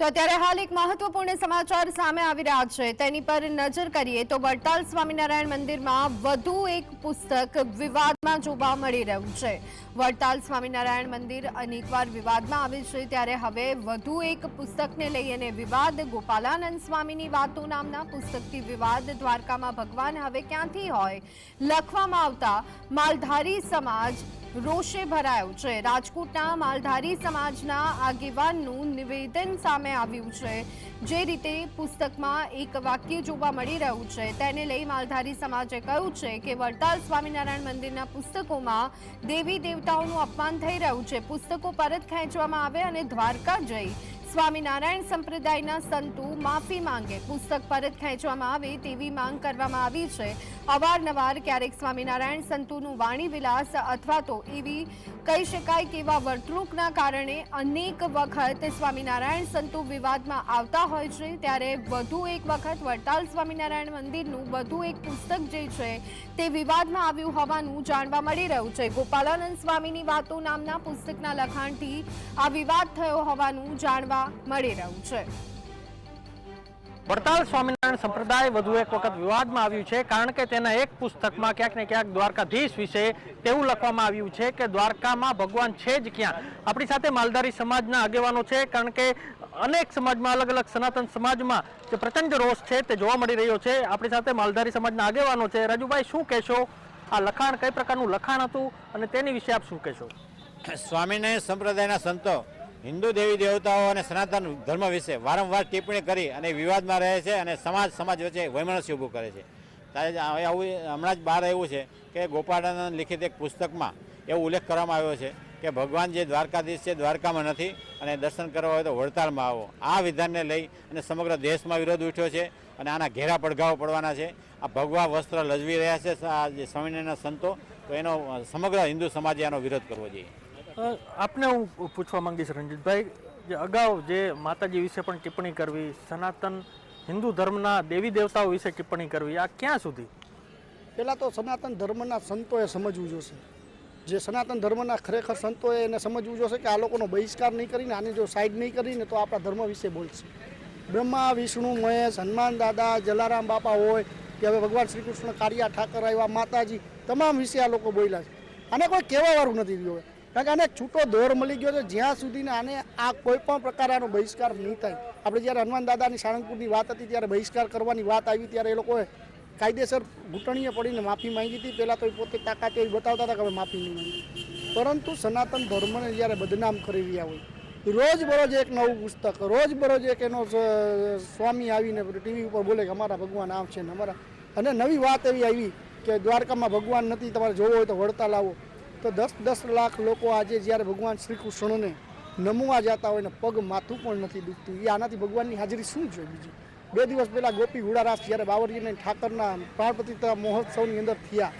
તો અત્યારે હાલ એક મહત્વપૂર્ણ સમાચાર સામે આવી રહ્યા છે. તેની પર નજર કરીએ તો વડતાલ સ્વામિનારાયણ મંદિરમાં વધુ એક પુસ્તક વિવાદમાં જોવા મળી રહ્યું છે. વડતાલ સ્વામિનારાયણ મંદિર અનેકવાર વિવાદમાં આવે છે. ત્યારે હવે વધુ એક પુસ્તકને લઈ અને વિવાદ ગોપાલાનંદ સ્વામીની વાતો નામના પુસ્તકથી વિવાદ દ્વારકામાં ભગવાન હવે ક્યાંથી હોય? લખવામાં આવતા માલધારી સમાજ રોષે ભરાયો છે. રાજકોટના માલધારી સમાજના આગેવાનનું નિવેદન સામે આવ્યું છે. જે રીતે પુસ્તકમાં એક વાક્ય જોવા મળી રહ્યું છે, તેને લઈ માલધારી સમાજે કહ્યું છે કે વડતાલ સ્વામિનારાયણ મંદિરના પુસ્તકોમાં દેવી દેવતાઓનું અપમાન થઈ રહ્યું છે. પુસ્તકો પરત ખેંચવામાં આવે અને દ્વારકા જઈ સ્વામિનારાયણ સંપ્રદાયના સંતો માફી માંગે. પુસ્તક પરત ખેંચવામાં આવે તેવી માંગ કરવામાં આવી છે. અવારનવાર ક્યારેક સ્વામિનારાયણ સંતોનું વાણી વિલાસ અથવા તો એવી કહી શકાય કે એવા વર્તણૂકના કારણે અનેક વખત સ્વામિનારાયણ સંતો વિવાદમાં આવતા હોય છે. ત્યારે વધુ એક વખત વડતાલ સ્વામિનારાયણ મંદિરનું વધુ એક પુસ્તક જે છે તે વિવાદમાં આવ્યું હોવાનું જાણવા મળી રહ્યું છે. ગોપાલાનંદ સ્વામીની વાતો નામના પુસ્તકના લખાણથી આ વિવાદ થયો હોવાનું જાણવા મળી રહ્યું છે. વડતાલ સ્વામિનારાયણ સંપ્રદાય વધુ એક વખત વિવાદમાં આવ્યું છે કારણ કે તેના એક પુસ્તકમાં ક્યાંક ને ક્યાંક દ્વારકાધીશ વિશે તેવું લખવામાં આવ્યું છે કે દ્વારકામાં ભગવાન છે જ ક્યાં? આપણી સાથે માલધારી સમાજના આગેવાનો છે કારણ કે અનેક સમાજમાં અલગ અલગ સનાતન સમાજમાં જે પ્રચંડ રોષ છે તે જોવા મળી રહ્યો છે. આપણી સાથે માલધારી સમાજના આગેવાનો છે. રાજુભાઈ, શું કહેશો? આ લખાણ કઈ પ્રકારનું લખાણ હતું અને તેની વિશે આપ શું કહેશો? સ્વામિનારાયણ સંપ્રદાયના સંતો હિન્દુ દેવી દેવતાઓ અને સનાતન ધર્મ વિશે વારંવાર ટિપ્પણી કરી અને વિવાદમાં રહે છે અને સમાજ સમાજ વચ્ચે વૈમનસ્ય ઊભું કરે છે. ત્યારે આવું હમણાં જ બહાર આવ્યું છે કે ગોપાળાનંદ લિખિત એક પુસ્તકમાં એવો ઉલ્લેખ કરવામાં આવ્યો છે કે ભગવાન જે દ્વારકાધીશ છે દ્વારકામાં નથી અને દર્શન કરવા હોય તો વડતાલમાં આવો. આ વિધાનને લઈ અને સમગ્ર દેશમાં વિરોધ ઉઠ્યો છે અને આના ઘેરા પડઘાઓ પડવાના છે. આ ભગવા વસ્ત્ર લજવી રહ્યા છે આ જે સ્વામિનારાયણના સંતો, તો એનો સમગ્ર હિન્દુ સમાજે આનો વિરોધ કરવો જોઈએ. આપને હું પૂછવા માંગીશ રંજીતભાઈ જે અગાઉ જે માતાજી વિશે પણ ટિપ્પણી કરવી, સનાતન હિન્દુ ધર્મના દેવી દેવતાઓ વિશે ટિપ્પણી કરવી, આ ક્યાં સુધી? પહેલાં તો સનાતન ધર્મના સંતોએ સમજવું જોશે. જે સનાતન ધર્મના ખરેખર સંતોએ એને સમજવું જોશે કે આ લોકોનો બહિષ્કાર નહીં કરીને, આને જો સાઈડ નહીં કરીને, તો આપણા ધર્મ વિશે બોલશે. બ્રહ્મા, વિષ્ણુ, મહેશ, હનુમાન દાદા, જલારામ બાપા હોય, કે હવે ભગવાન શ્રી કૃષ્ણ કારિયા ઠાકર આવ્યા, માતાજી, તમામ વિશે આ લોકો બોલ્યા છે. આને કોઈ કહેવાવાળું નથી રહ્યું. કારણ કે આને છૂટો દોર મળી ગયો છે. જ્યાં સુધીને આને આ કોઈ પણ પ્રકારનો બહિષ્કાર નહીં થાય. આપણે જ્યારે હનુમાન દાદાની સાળંગપુરની વાત હતી, ત્યારે બહિષ્કાર કરવાની વાત આવી ત્યારે એ લોકોએ કાયદેસર ઘૂંટણીએ પડીને માફી માંગી હતી. પહેલાં તો એ પોતે તાકાત એવી બતાવતા હતા કે હવે માફી નહીં માંગી. પરંતુ સનાતન ધર્મને જ્યારે બદનામ કરી રહ્યા હોય રોજ બરોજ એક નવું પુસ્તક રોજ બરોજ એક એનો સ્વામી આવીને ટીવી ઉપર બોલે કે અમારા ભગવાન આમ છે ને અમારા. અને નવી વાત એવી આવી કે દ્વારકામાં ભગવાન નથી, તમારે જોવો હોય તો વળતા આવો. તો દસ દસ લાખ લોકો આજે જ્યારે ભગવાન શ્રી કૃષ્ણને નમવા જતા હોય ને પગ માથું પણ નથી દુખતું. એ આનાથી ભગવાનની હાજરી શું છે બીજી? બે દિવસ પહેલાં ગોપી હુડારાસ જ્યારે બાવરીને ઠાકરના પ્રાણ મહોત્સવની અંદર થયા,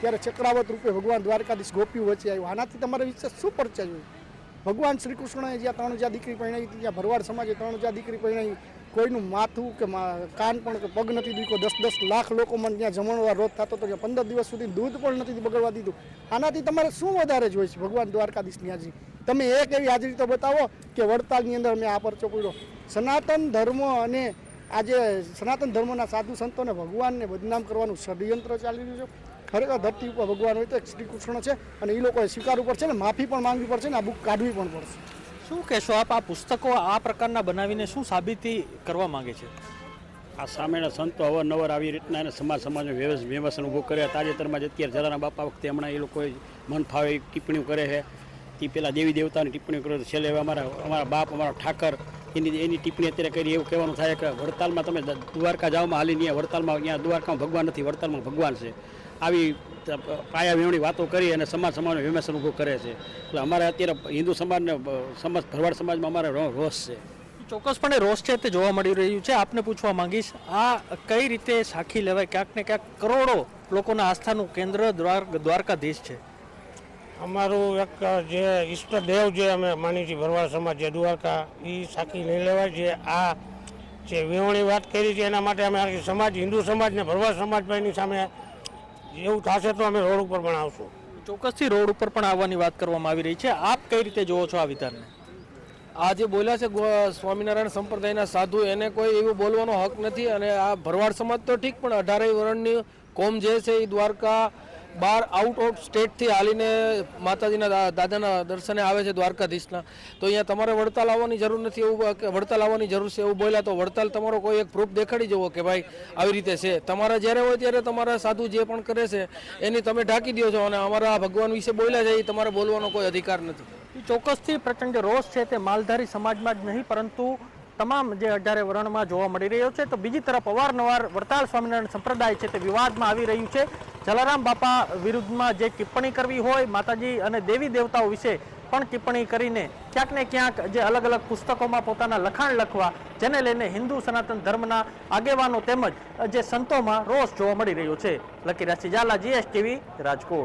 ત્યારે ચક્રાવત રૂપે ભગવાન દ્વારકાધીશ ગોપી વચ્ચે આવ્યું. આનાથી તમારે વિશે શું પરચય જોઈએ? ભગવાન શ્રી કૃષ્ણએ જ્યાં ત્રણ હજાર દીકરી પરણાવી ત્યાં ભરવાડ સમાજે ત્રણ હજાર દીકરી પરણાવી, કોઈનું માથું કે કાન પણ કે પગ નથી દીધો, દસ દસ લાખ લોકો મને ત્યાં જમણવાર રોજ થતો હતો કે પંદર દિવસ સુધી દૂધ પણ નથી બગડવા દીધું. આનાથી તમારે શું વધારે જોઈએ છે ભગવાન દ્વારકાધીશની હાજરી? તમે એક એવી હાજરી તો બતાવો કે વડતાલની અંદર મેં આ પરચો પૂર્યો સનાતન ધર્મ અને આજે સનાતન ધર્મના સાધુ સંતોને ભગવાનને બદનામ કરવાનું ષડયંત્ર ચાલી રહ્યું છે. ખરેખર ધરતી ઉપર ભગવાન હોય તો એક શ્રી કૃષ્ણ છે અને એ લોકોએ સ્વીકારવું પડશે ને માફી પણ માંગવી પડશે ને આ બુક કાઢવી પણ પડશે. શું કહેશો આપ? આ પુસ્તકો આ પ્રકારના બનાવીને શું સાબિતી કરવા માંગે છે? આ સામેના સંતો અવારનવાર આવી રીતના એને સમાજ સમાજનો વ્યવસ વ્યવસ્થાન ઊભું કરે. તાજેતરમાં જ અત્યારે જલારામ બાપા વખતે હમણાં એ લોકોએ મન ફાવે ટિપ્પણીઓ કરે છે. તે પેલા દેવી દેવતાની ટિપ્પણી કરે છેલ્લે હવે અમારા અમારા બાપ અમારા ઠાકર એની એની ટિપ્પણી અત્યારે કરી એવું કહેવાનું થાય કે વડતાલમાં તમે દ્વારકા જાઓમાં હાલી ત્યાં વડતાલમાં અહીંયા દ્વારકામાં ભગવાન નથી વડતાલમાં ભગવાન છે. આવી પાયા વિહોણી વાતો કરી અને સમાજ સમાજનો વિમર્શન ઊભો કરે છે. એટલે અમારે અત્યારે હિન્દુ સમાજને સમાજ ભરવાડ સમાજમાં અમારે રોષ છે. ચોક્કસપણે રોષ છે તે જોવા મળી રહ્યું છે. આપને પૂછવા માંગીશ આ કઈ રીતે સાખી લેવાય? ક્યાંક ને ક્યાંક કરોડો લોકોના આસ્થાનું કેન્દ્ર દ્વાર દ્વારકાધીશ છે. અમારું એક જે ઈષ્ટદેવ જે અમે માની છીએ ભરવાડ સમાજ જે દ્વારકા એ સાખી નહીં લેવાય. જે આ જે વિહોણી વાત કરી છે એના માટે અમે સમાજ હિન્દુ સમાજને ભરવાડ ભરવાડ સમાજભાઈની સામે એવું થશે તો અમે રોડ ઉપર પણ આવશું. ચોક્કસથી રોડ ઉપર પણ આવવાની વાત કરવામાં આવી રહી છે. આપ કઈ રીતે જોવો છો આ વિધાનને આ જે બોલ્યા છે ગો- સ્વામિનારાયણ સંપ્રદાયના સાધુ એને કોઈ એવું બોલવાનો હક નથી અને આ ભરવાડ સમાજ તો ઠીક પણ અઢારે વર્ણની કોમ જે છે એ દ્વારકા બાર આઉટ ઓફ સ્ટેટથી હાલીને માતાજીના દાદાના દર્શને આવે છે દ્વારકાધીશના. તો અહીંયા તમારે વડતાલ આવવાની જરૂર નથી એવું વડતાલ આવવાની જરૂર છે એવું બોલ્યા તો વડતાલ તમારો કોઈ એક પ્રૂફ દેખાડી જવો કે ભાઈ આવી રીતે છે. તમારા જ્યારે હોય ત્યારે તમારા સાધુ જે પણ કરે છે, એની તમે ઢાંકી દો છો અને અમારા ભગવાન વિશે બોલ્યા છે, એ તમારે બોલવાનો કોઈ અધિકાર નથી. ચોક્કસથી પ્રચંડ રોષ છે તે માલધારી સમાજમાં જ નહીં, પરંતુ તમામ જે અઢારે વર્ણમાં જોવા મળી રહ્યો છે, તો બીજી તરફ અવારનવાર વડતાલ સ્વામિનારાયણ સંપ્રદાય છે તે વિવાદમાં આવી રહ્યું છે. જલારામ બાપા વિરુદ્ધમાં જે ટિપ્પણી કરવી હોય, માતાજી અને દેવી દેવતાઓ વિશે પણ ટિપ્પણી કરીને ક્યાંક ને ક્યાંક જે અલગ અલગ પુસ્તકોમાં પોતાના લખાણ લખવા, જેને લઈને હિન્દુ સનાતન ધર્મના આગેવાનો તેમજ જે સંતોમાં રોષ જોવા મળી રહ્યો છે. લકીરાજ ઝાલા, જીએસટીવી, રાજકોટ.